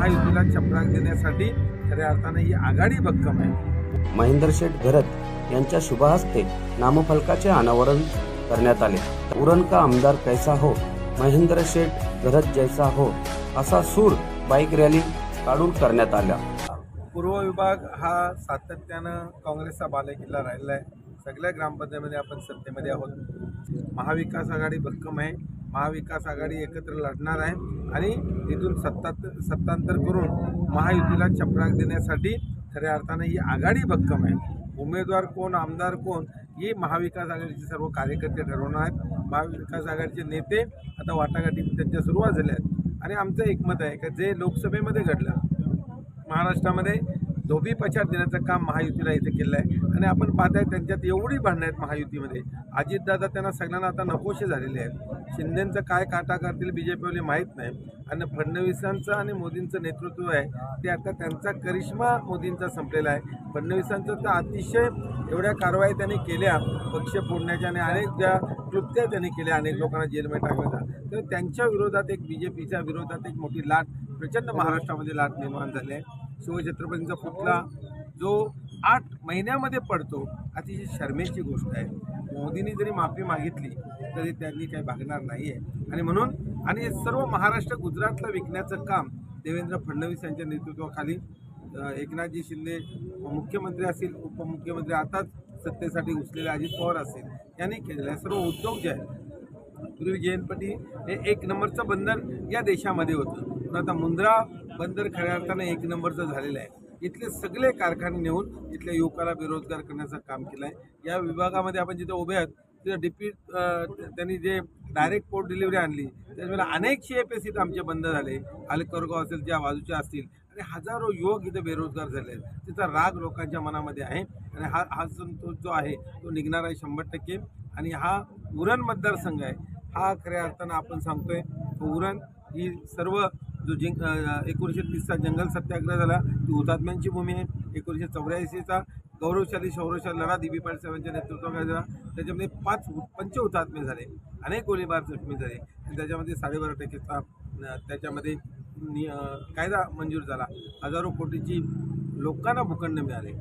महायुतीला चपराक देण्यासाठी खऱ्या अर्थानं ही आघाडी भक्कम आहे. महेंद्र शेठ घरत यांच्या शुभहस्ते नामफलकाचे अनावरण करण्यात आले. उरण का आमदार कैसा हो महेंद्र शेठ घरत जैसा हो असा सूर बाईक रॅली काढून करण्यात आला. पूर्व विभाग हा सातत्यानं काँग्रेसचा बालेकिल्ला राहिलेला आहे. सगळ्या ग्रामपंचायतीमध्ये आपण सत्तेमध्ये आहोत. महाविकास आघाडी भक्कम आहे. महाविकास आघाडी एकत्र लढणार आहे आणि तिथून सत्ता सत्तांतर करून महायुतीला चपराक देण्यासाठी खऱ्या अर्थानं ही आघाडी भक्कम आहे. उमेदवार कोण आमदार कोण ही महाविकास आघाडीचे सर्व कार्यकर्ते ठरवणार आहेत. महाविकास आघाडीचे नेते आता वाटाघाटी त्यांच्या सुरुवात झाल्या आहेत. आणि आमचं एकमत आहे का? जे लोकसभेमध्ये घडलं महाराष्ट्रामध्ये धोबी प्रचार देण्याचं काम महायुतीला इथे केलं आहे. आणि आपण पाहताय त्यांच्यात एवढी भांडणं आहेत महायुतीमध्ये. अजितदादा त्यांना सगळ्यांना आता नकोशे झालेले आहेत. शिंदेंचं काय काटा करतील बी जे पीवाले माहीत नाही. आणि फडणवीसांचं आणि मोदींचं नेतृत्व आहे ते आता त्यांचा करिश्मा मोदींचा संपलेला आहे. फडणवीसांचं तर अतिशय एवढ्या कारवाई त्यांनी केल्या. पक्ष फोडण्याच्या आणि अनेक ज्या कृत्या त्यांनी केल्या अनेक लोकांना जेलमध्ये टाकण्याचा तर त्यांच्या विरोधात एक बी जे पीच्या विरोधात एक मोठी लाट प्रचंड महाराष्ट्रामध्ये लाट निर्माण झाली आहे. शिवछत्रपतींचा पुतळा जो आठ महिन्यामध्ये पडतो अतिशय शर्मेची गोष्ट आहे. मोदींनी जरी माफी मागितली तरी त्यांनी काही भागणार नाही आहे आणि म्हणून आणि हे सर्व महाराष्ट्र गुजरातला विकण्याचं काम देवेंद्र फडणवीस यांच्या नेतृत्वाखाली एकनाथजी शिंदे मुख्यमंत्री असतील उपमुख्यमंत्री आताच सत्तेसाठी उचलेले अजित पवार असतील यांनी केलेलं आहे सर्व उद्योग जे आहेत पूर्वी जयंतपटी हे एक नंबरचं बंधन या देशामध्ये होतं. पण आता मुंद्रा बंदर खऱ्या अर्थानं एक नंबरचं झालेलं आहे. इथले सगळे कारखाने नेऊन इथल्या युवकाला बेरोजगार करण्याचं काम केलं आहे. या विभागामध्ये आपण जिथे उभे आहोत तिथं डिपी त्यांनी जे डायरेक्ट पोर्ट डिलिव्हरी आणली त्याच्यामुळे अनेक सी एफ एस इथं आमचे बंद झाले. आलेकरगाव असेल ज्या बाजूच्या असतील आणि हजारो युवक इथे बेरोजगार झाले आहेत. त्याचा राग लोकांच्या मनामध्ये आहे. आणि हा हा संतोष जो आहे तो निघणार आहे शंभर टक्के. आणि हा उरण मतदारसंघ आहे. हा खऱ्या अर्थानं आपण सांगतोय तो उरण ही सर्व जो जिंक एकोणीसशे तीसचा जंगल सत्याग्रह झाला ती हुतात्म्यांची भूमी आहे. एकोणीसशे चौऱ्याऐंशीचा गौरवशाली शौरवशाली लढा दिबी पाटील साहेबांच्या नेतृत्वाखाली झाला. त्याच्यामध्ये पाच पंच हुतात्मे झाले. अनेक गोळीबार जखमी झाले. आणि त्याच्यामध्ये साडेबारा टक्केचा त्याच्यामध्ये नि कायदा मंजूर झाला. हजारो कोटीची लोकांना भूखंड मिळाले.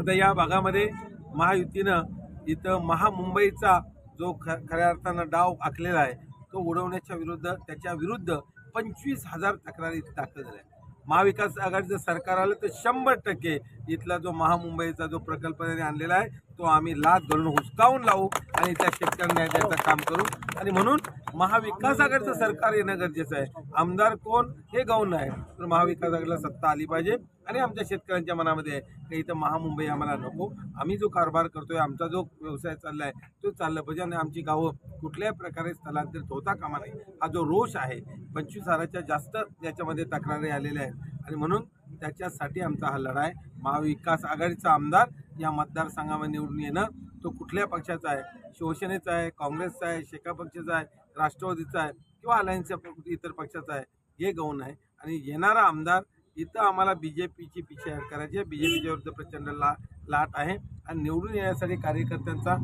आता या भागामध्ये महायुतीनं इथं महामुंबईचा जो ख खऱ्या अर्थानं डाव आखलेला आहे तो उडवण्याच्या विरुद्ध त्याच्या विरुद्ध पंचवीस हजार तक्रारी दाखल झाल्या. महाविकास आघाडीचं सरकार आलं तर शंभर टक्के इथला जो महामुंबईचा जो प्रकल्प त्यांनी आणलेला आहे तो आम्ही लाद घालून हुसकावून लावू आणि त्या शेतकऱ्यांना द्यायचं काम करू. आणि म्हणून महाविकास आघाडीचं सरकार येणं गरजेचं आहे. आमदार कोण हे गौण आहे तर महाविकास आघाडीला सत्ता आली पाहिजे. आणि आमच्या शेतकऱ्यांच्या मनामध्ये काही की इथं महामुंबई आम्हाला नको. आम्ही जो कारभार करतोय आमचा जो व्यवसाय चालला आहे तो चालला पाहिजे आणि आमची गावं कुठल्याही प्रकारे स्थलांतरित होता कामा नाही हा जो रोष आहे पंचवीस हजाराच्या जास्त याच्यामध्ये तक्रारी आलेल्या आहेत. आणि म्हणून त्याच्यासाठी आमचा हा लढा आहे. महाविकास आघाडीचा आमदार या मतदारसंघामध्ये निवडून येणं तो कुठल्या पक्षाचा आहे? शिवसेनेचा आहे काँग्रेसचा आहे शेका पक्षाचा आहे राष्ट्रवादीचा आहे किंवा अलायन्सच्या इतर पक्षाचा आहे हे गौण आहे. आणि येणारा आमदार इथं आम्हाला बी जे पीची पिछे करायची आहे. बी जे पीच्या विरुद्ध प्रचंड ला लाट आहे. आणि निवडून येण्यासाठी कार्यकर्त्यांचा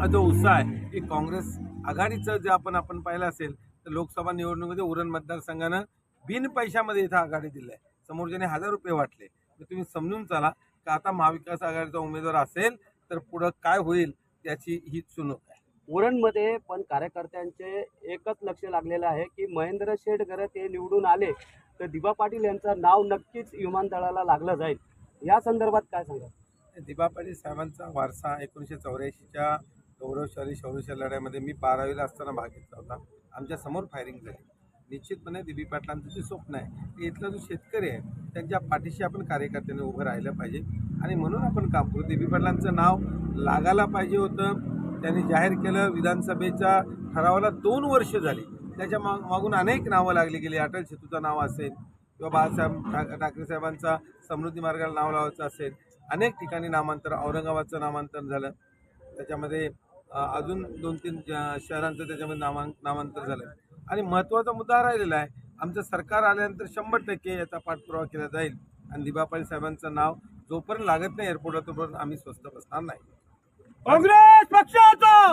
हा जो उत्साह आहे की काँग्रेस आघाडीचं जे आपण आपण पाहिलं असेल तर लोकसभा निवडणुकीमध्ये उरण मतदारसंघानं बिन पैशामध्ये इथं आघाडी दिली आहे समोरच्याने हजार रुपये वाटले. तर तुम्ही समजून चला की आता महाविकास आघाडीचा उमेदवार असेल तर पुढं काय होईल याची ही चुनूक आहे. उरणमध्ये पण कार्यकर्त्यांचे एकच लक्ष लागलेलं आहे की महेंद्र शेटगरत हे निवडून आले तर दिबा पाटील यांचं नाव नक्कीच विमानतळाला लागलं जाईल. या संदर्भात काय सांगा दिबा पाटील साहेबांचा वारसा एकोणीसशे चौऱ्याऐंशीच्या गौरवशाली शौर्यशाली लढ्यामध्ये मी बारावीला असताना भाग घेतला होता. आमच्यासमोर फायरिंग झाली. निश्चितपणे दिबी पाटलांचं जे स्वप्न आहे की इथला जो शेतकरी आहे त्यांच्या पाठीशी आपण कार्यकर्त्यांनी उभं राहिलं पाहिजे. आणि म्हणून आपण काम करू. दिबी पाटलांचं नाव लागायला पाहिजे होतं. त्यांनी जाहीर केलं. विधानसभेच्या ठरावाला दोन वर्ष झाली. त्याच्या माग मागून अनेक नावं लागली गेली. अटल सेतूचं नाव असेल किंवा बाळासाहेब ठा ठाकरे साहेबांचा समृद्धी मार्गाला नाव लावायचं असेल अनेक ठिकाणी नामांतर औरंगाबादचं नामांतर झालं. त्याच्यामध्ये अजून दोन तीन शहरांचं त्याच्यामध्ये नामां नामांतर झालं. आणि महत्त्वाचा मुद्दा राहिलेला आहे आमचं सरकार आल्यानंतर शंभर टक्के याचा पाठपुरावा केला जाईल. आणि दिबापाळी साहेबांचं नाव जोपर्यंत लागत नाही एअरपोर्टला तोपर्यंत आम्ही स्वस्त बसणार नाही. काँग्रेस पक्षाचा!